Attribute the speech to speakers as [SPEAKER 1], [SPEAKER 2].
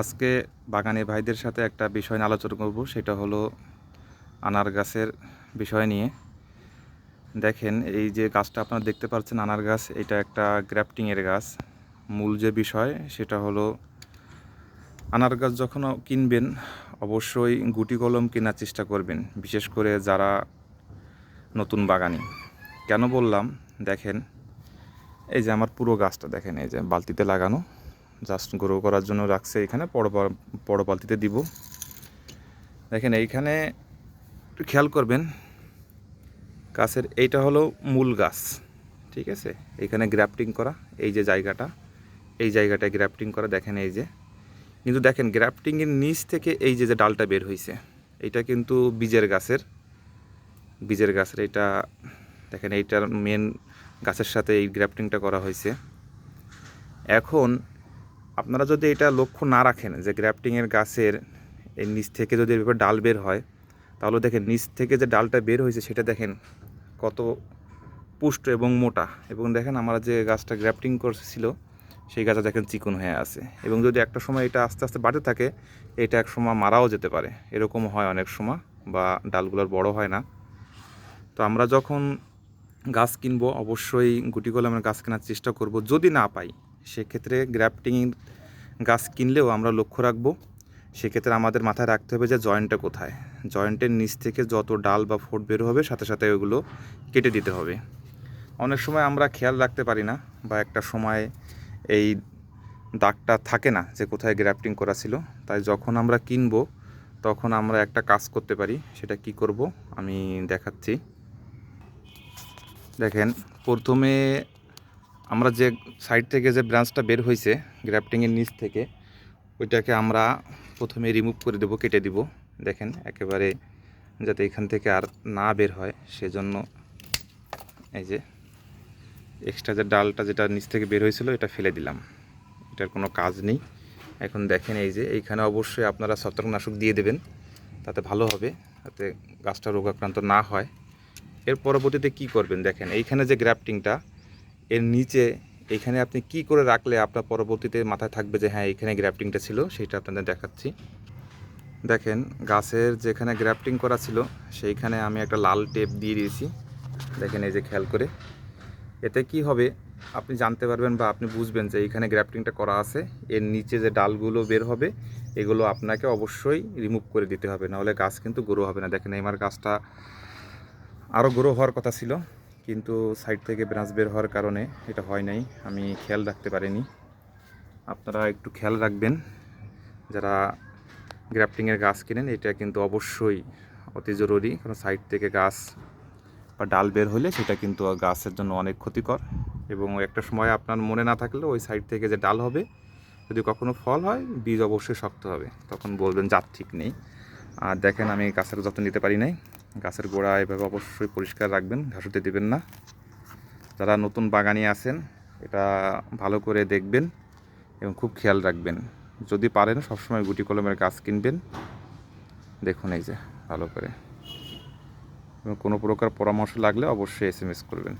[SPEAKER 1] আজকে বাগানি ভাইদের সাথে একটা বিষয় নিয়ে আলোচনা করব, সেটা হলো আনার গাছের বিষয় নিয়ে। দেখেন, এই যে গাছটা আপনারা দেখতে পাচ্ছেন আনার গাছ এটা একটা গ্রাফটিংয়ের গাছ। মূল যে বিষয়, সেটা হলো আনার গাছ যখন কিনবেন, অবশ্যই গুটি কলম কেনার চেষ্টা করবেন, বিশেষ করে যারা নতুন বাগানি। কেন বললাম? দেখেন, এই যে আমার পুরো গাছটা, দেখেন, এই যে বালতিতে লাগানো। জাস্ট গ্রো করার জন্য রাখছে এখানে বড় বড়- বালতিতে দিব। দেখেন এইখানে একটু খেয়াল করবেন, গাছের এইটা হলো মূল গাছ, ঠিক আছে? এইখানে গ্রাফটিং করা, এই যে জায়গাটা, এই জায়গাটায় গ্রাফটিং করা, দেখেন এই যে। কিন্তু দেখেন গ্রাফটিংয়ের নিচ থেকে এই যে যে ডালটা বের হয়েছে এইটা কিন্তু বীজের গাছের বীজের গাছের এটা দেখেন এইটার মেন গাছের সাথে এই গ্রাফটিংটা করা হয়েছে এখন আপনারা যদি এটা লক্ষ্য না রাখেন যে গ্র্যাফটিংয়ের গাছের এই নিচ থেকে যদি এভাবে ডাল বের হয়, তাহলে দেখেন নিচ থেকে যে ডালটা বের হয়েছে সেটা দেখেন কত পুষ্ট এবং মোটা। এবং দেখেন আমরা যে গাছটা গ্র্যাফটিং করছিল, সেই গাছটা দেখেন চিকন হয়ে আছে। এবং যদি একটা সময় এটা আস্তে আস্তে বাড়তে থাকে, এটা এক সময় মারাও যেতে পারে। এরকম হয় অনেক সময় বা ডালগুলোর বড় হয় না। তো আমরা যখন গাছ কিনবো, অবশ্যই গুটি কলমের গাছ কেনার চেষ্টা করব। যদি না পাই সেক্ষেত্রে গ্রাফটিং গাছ কিনলেও আমরা লক্ষ্য রাখব, সেক্ষেত্রে আমাদের মাথায় রাখতে হবে যে জয়েন্টটা কোথায়। জয়েন্টের নিচ থেকে যত ডাল বা ফোট বের হবে, সাথে সাথে ওগুলো কেটে দিতে হবে। অনেক সময় আমরা খেয়াল রাখতে পারি না বা একটা সময় এই দাগটা থাকে না যে কোথায় গ্রাফটিং করা ছিল। তাই যখন আমরা কিনবো, তখন আমরা একটা কাজ করতে পারি, সেটা কি করব আমি দেখাচ্ছি। দেখেন, প্রথমে আমরা যে সাইড থেকে যে ব্রাঞ্চটা বের হয়েছে গ্রাফটিংয়ের নিচ থেকে, ওইটাকে আমরা প্রথমে রিমুভ করে দেবো, কেটে দিব। দেখেন, একেবারে যাতে এখান থেকে আর না বের হয়, সেজন্য এই যে এক্সট্রা যে ডালটা যেটা নিচ থেকে বের হয়েছিল, এটা ফেলে দিলাম। এটার কোনো কাজ নেই। এখন দেখেন এই যে, এইখানে অবশ্যই আপনারা ছত্রাকনাশক দিয়ে দেবেন, তাতে ভালো হবে, যাতে গাছটা রোগাক্রান্ত না হয়। এর পরবর্তীতে কি করবেন? দেখেন, এইখানে যে গ্রাফটিংটা এর নিচে এইখানে আপনি কি করে রাখলে আপনার পরবর্তীতে মাথায় থাকবে যে হ্যাঁ এইখানে গ্র্যাফটিংটা ছিল সেটা আপনাদের দেখাচ্ছি। দেখেন, গাছের যেখানে গ্র্যাফটিং করা ছিল, সেইখানে আমি একটা লাল টেপ দিয়ে দিয়েছি। দেখেন এই যে খেয়াল করে। এতে কি হবে, আপনি জানতে পারবেন বা আপনি বুঝবেন যে এইখানে গ্র্যাফটিংটা করা আছে। এর নিচে যে ডালগুলো বের হবে, এগুলো আপনাকে অবশ্যই রিমুভ করে দিতে হবে। নাহলে গাছ কিন্তু গ্রো হবে না। দেখেন আমার গাছটা আরও গ্রো হওয়ার কথা ছিল। কিন্তু সাইড থেকে ব্রাঞ্চ বের হওয়ার কারণে এটা হয় নাই। আমি খেয়াল রাখতে পারিনি। আপনারা একটু খেয়াল রাখবেন, যারা গ্রাফটিংয়ের গাছ কিনেন, এটা কিন্তু অবশ্যই অতি জরুরি। কারণ সাইড থেকে গাছ বা ডাল বের হলে সেটা কিন্তু গাছের জন্য অনেক ক্ষতিকর। এবং একটা সময় আপনার মনে না থাকলে ওই সাইড থেকে যে ডাল হবে, যদি কখনো ফল হয়, বীজ অবশ্যই শক্ত হবে। তখন বলবেন জাত ঠিক নেই। আর দেখেন, আমি গাছের যত্ন নিতে পারি নাই। গাছের গোড়া এভাবে অবশ্যই পরিষ্কার রাখবেন ঘাসুতে দেবেন না। যারা নতুন বাগানে আছেন, এটা ভালো করে দেখবেন এবং খুব খেয়াল রাখবেন। যদি পারেন, সবসময় গুটি কলমের গাছ কিনবেন। দেখুন এই যে, ভালো করে। এবং কোনো প্রকার পরামর্শ লাগলে অবশ্যই এস করবেন।